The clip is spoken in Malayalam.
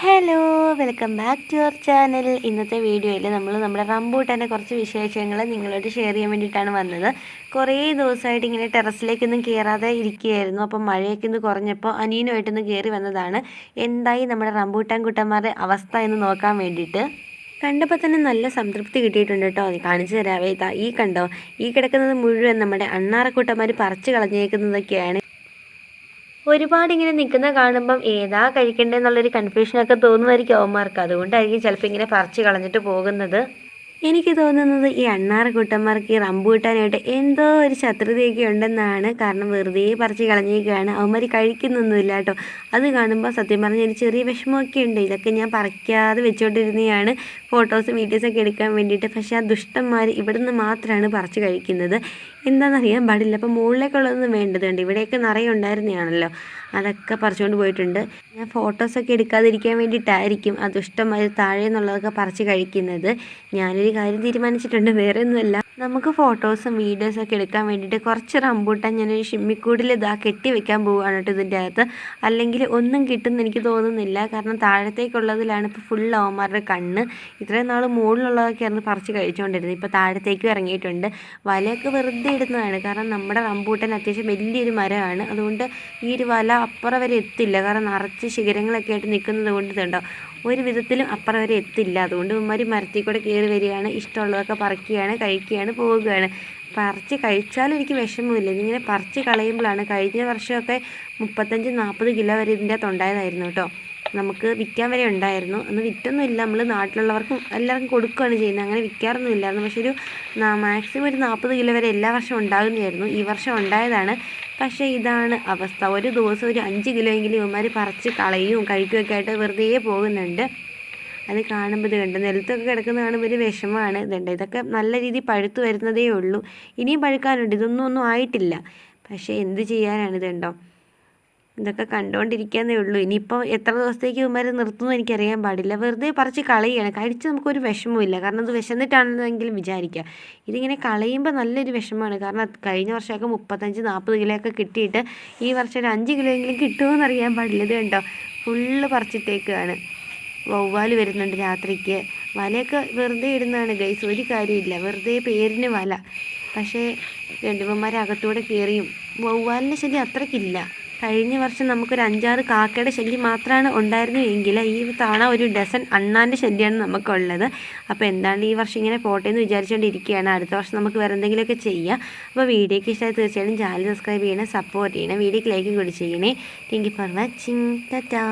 Hello welcome back to our channel ഇന്നത്തെ വീഡിയോയിൽ നമ്മൾ നമ്മുടെ റംബൂട്ടാന്റെ കുറച്ച് വിശേഷങ്ങൾ നിങ്ങളോട് ഷെയർ ചെയ്യാൻ വേണ്ടിയിട്ടാണ് വന്നത്. കുറേ ദിവസമായിട്ട് ഇങ്ങനെ ടെറസിലേക്കൊന്നും കയറാതെ ഇരിക്കുകയായിരുന്നു. അപ്പം മഴയൊക്കെ ഒന്ന് കുറഞ്ഞപ്പോൾ അനിയനുമായിട്ടൊന്ന് കയറി വന്നതാണ്. എന്തായി നമ്മുടെ റംബൂട്ടാൻ കുട്ടന്മാരുടെ അവസ്ഥ എന്ന് നോക്കാൻ വേണ്ടിയിട്ട്? കണ്ടപ്പോൾ തന്നെ നല്ല സംതൃപ്തി കിട്ടിയിട്ടുണ്ട് കേട്ടോ. കാണിച്ചു തരാവേ. ഈ കണ്ടോ? ഈ കിടക്കുന്നത് മുഴുവൻ നമ്മുടെ അണ്ണാറക്കൂട്ടന്മാർ പറിച്ചു കളഞ്ഞേക്കുന്നതൊക്കെയാണ്. ഒരുപാട് ഇങ്ങനെ നിൽക്കുന്ന കാണുമ്പം ഏതാ കഴിക്കേണ്ടതെന്നുള്ളൊരു കൺഫ്യൂഷനൊക്കെ തോന്നുമായിരിക്കും അവന്മാർക്ക്. അതുകൊണ്ടായിരിക്കും ചിലപ്പോൾ ഇങ്ങനെ പറിച്ച് കളഞ്ഞിട്ട് പോകുന്നത്. എനിക്ക് തോന്നുന്നത് ഈ അണ്ണാറക്കൂട്ടന്മാർക്ക് ഈ റംബൂട്ടാനായിട്ട് എന്തോ ഒരു ശത്രുതയൊക്കെ ഉണ്ടെന്നാണ് കാരണം വെറുതെ പറിച്ച് കളഞ്ഞേക്കുകയാണ് അവന്മാർ കഴിക്കുന്നൊന്നുമില്ല കേട്ടോ. അത് കാണുമ്പോൾ സത്യം പറഞ്ഞാൽ ഒരു ചെറിയ വിഷമമൊക്കെ ഉണ്ട്. ഇതൊക്കെ ഞാൻ പറിക്കാതെ വെച്ചുകൊണ്ടിരുന്നതാണ് ഫോട്ടോസും വീഡിയോസൊക്കെ എടുക്കാൻ വേണ്ടിയിട്ട്. പക്ഷേ ആ ദുഷ്ടന്മാർ ഇവിടുന്ന് മാത്രമാണ് പറിച്ച് കഴിക്കുന്നത്. എന്താണെന്നറിയാൻ പാടില്ല. അപ്പോൾ മുകളിലേക്കുള്ളതൊന്നും വേണ്ടതുണ്ട് ഇവിടെയൊക്കെ നിറയെ ഉണ്ടായിരുന്നതാണല്ലോ. അതൊക്കെ പറിച്ചുകൊണ്ട് പോയിട്ടുണ്ട്. ഞാൻ ഫോട്ടോസൊക്കെ എടുക്കാതിരിക്കാൻ വേണ്ടിയിട്ടായിരിക്കും ആ ദുഷ്ടന്മാർ താഴെ നിന്നുള്ളതൊക്കെ പറിച്ച് കഴിക്കുന്നത്. ഞാനൊരു കാര്യം തീരുമാനിച്ചിട്ടുണ്ട് വേറെ ഒന്നുമല്ല നമുക്ക് ഫോട്ടോസും വീഡിയോസും ഒക്കെ എടുക്കാൻ വേണ്ടിയിട്ട് കുറച്ച് റംബൂട്ടാൻ ഞാനൊരു ഷിമ്മിക്കൂടിൽ ഇതാ കെട്ടി വെക്കാൻ പോവുകയാണ് കേട്ടോ ഇതിന്റെ അകത്ത്. അല്ലെങ്കിൽ ഒന്നും കിട്ടുമെന്ന് എനിക്ക് തോന്നുന്നില്ല. കാരണം താഴത്തേക്കുള്ളതിലാണ് ഇപ്പോൾ ഫുൾ അവന്മാരുടെ കണ്ണ്. ഇത്രയും നാൾ മുകളിലുള്ളതൊക്കെ ആയിരുന്നു പറിച്ച് കഴിച്ചുകൊണ്ടിരുന്നത്. ഇപ്പോൾ താഴത്തേക്കും ഇറങ്ങിയിട്ടുണ്ട്. വലയൊക്കെ വെറുതെ ഇടുന്നതാണ്. കാരണം നമ്മുടെ റംബൂട്ടൻ അത്യാവശ്യം വലിയൊരു മരമാണ്. അതുകൊണ്ട് ഈ ഒരു വല അപ്പുറം വരെ എത്തില്ല. കാരണം നിറച്ച് ശിഖരങ്ങളൊക്കെ ആയിട്ട് നിൽക്കുന്നത് കൊണ്ട് ഇതുണ്ടോ ഒരു വിധത്തിലും അപ്പുറം വരെ എത്തില്ല. അതുകൊണ്ട് ഉമ്മാരി മരത്തിൽ കൂടെ കയറി വരികയാണ്. ഇഷ്ടമുള്ളതൊക്കെ പറിക്കുകയാണ് കഴിക്കുകയാണ്. പോവുകയാണ്. പറിച്ച് കഴിച്ചാലും എനിക്ക് വിഷമമില്ല. ഇതിങ്ങനെ പറിച്ച് കളയുമ്പോഴാണ് കഴിഞ്ഞ വർഷമൊക്കെ മുപ്പത്തഞ്ച് നാൽപ്പത് കിലോ വരെ ഇതിന്റെ അകത്ത് ഉണ്ടായതായിരുന്നു കേട്ടോ. നമുക്ക് വിൽക്കാൻ വരെ ഉണ്ടായിരുന്നു. അന്ന് വിറ്റൊന്നുമില്ല. നമ്മൾ നാട്ടിലുള്ളവർക്കും എല്ലാവർക്കും കൊടുക്കുകയാണ് ചെയ്യുന്നത്. അങ്ങനെ വിൽക്കാറൊന്നും ഇല്ലായിരുന്നു. പക്ഷേ ഒരു മാക്സിമം ഒരു നാൽപ്പത് കിലോ വരെ എല്ലാ വർഷവും ഉണ്ടാകുന്നതായിരുന്നു. ഈ വർഷം ഉണ്ടായതാണ്. പക്ഷേ ഇതാണ് അവസ്ഥ. ഒരു ദിവസം ഒരു അഞ്ച് കിലോ എങ്കിലും ഇവന്മാർ പറിച്ച് കളയും കഴിക്കുകയൊക്കെ ആയിട്ട് വെറുതെ പോകുന്നുണ്ട്. അത് കാണുമ്പോൾ ഇത് കണ്ട്. നിലത്തൊക്കെ കിടക്കുന്ന കാണുമ്പോൾ ഒരു വിഷമമാണ് ഇതുണ്ട്. ഇതൊക്കെ നല്ല രീതിയിൽ പഴുത്തു വരുന്നതേ ഉള്ളൂ. ഇനിയും പഴുക്കാനുണ്ട്. ഇതൊന്നും ഒന്നും ആയിട്ടില്ല. പക്ഷേ എന്ത് ചെയ്യാനാണ് ഇതുണ്ടോ? ഇതൊക്കെ കണ്ടുകൊണ്ടിരിക്കാന്നേ ഉള്ളൂ. ഇനിയിപ്പോൾ എത്ര ദിവസത്തേക്ക് ഇവന്മാർ നിർത്തുമെന്ന് എനിക്കറിയാൻ പാടില്ല. വെറുതെ പറിച്ച് കളയുകയാണ്. കഴിച്ച് നമുക്കൊരു വിഷമമില്ല കാരണം അത് വിശന്നിട്ടാണെന്നെങ്കിലും വിചാരിക്കുക. ഇതിങ്ങനെ കളയുമ്പോൾ നല്ലൊരു വിഷമമാണ്. കാരണം കഴിഞ്ഞ വർഷമൊക്കെ മുപ്പത്തഞ്ച് നാൽപ്പത് കിലോയൊക്കെ കിട്ടിയിട്ട് ഈ വർഷം ഒരു അഞ്ച് കിലോ എങ്കിലും കിട്ടുമോ എന്നറിയാൻ പാടില്ല. ഇത് കണ്ടോ? ഫുള്ള് പറിച്ചിട്ടേക്കാണ് വവ്വാൽ വരുന്നുണ്ട് രാത്രിക്ക്. വലയൊക്കെ വെറുതെ ഇടുന്നതാണ് ഗൈസ് ഒരു കാര്യമില്ല. വെറുതെ പേരിന് വല. പക്ഷേ രണ്ടുപന്മാർ അകത്തൂടെ കയറിയും വവ്വാലിന്റെ ശല്യം അത്രയ്ക്കില്ല കഴിഞ്ഞ വർഷം നമുക്കൊരു അഞ്ചാറ് കാക്കയുടെ ശല്യം മാത്രമാണ് ഉണ്ടായിരുന്നു എങ്കിൽ ഈ തവണ ഒരു ഡസൻ അണ്ണാന്റെ ശല്യമാണ് നമുക്കുള്ളത്. അപ്പോൾ എന്താണ് ഈ വർഷം ഇങ്ങനെ പോട്ടെ എന്ന് വിചാരിച്ചുകൊണ്ടിരിക്കുകയാണ് അടുത്ത വർഷം നമുക്ക് വേറെ എന്തെങ്കിലുമൊക്കെ ചെയ്യാം. അപ്പോൾ വീഡിയോയ്ക്ക് ഇഷ്ടമായി തീർച്ചയായിട്ടും ചാനൽ സബ്സ്ക്രൈബ് ചെയ്യണേ സപ്പോർട്ട് ചെയ്യണേ വീഡിയോക്ക് ലൈക്കും കൂടി ചെയ്യണേ. Thank you for watching tata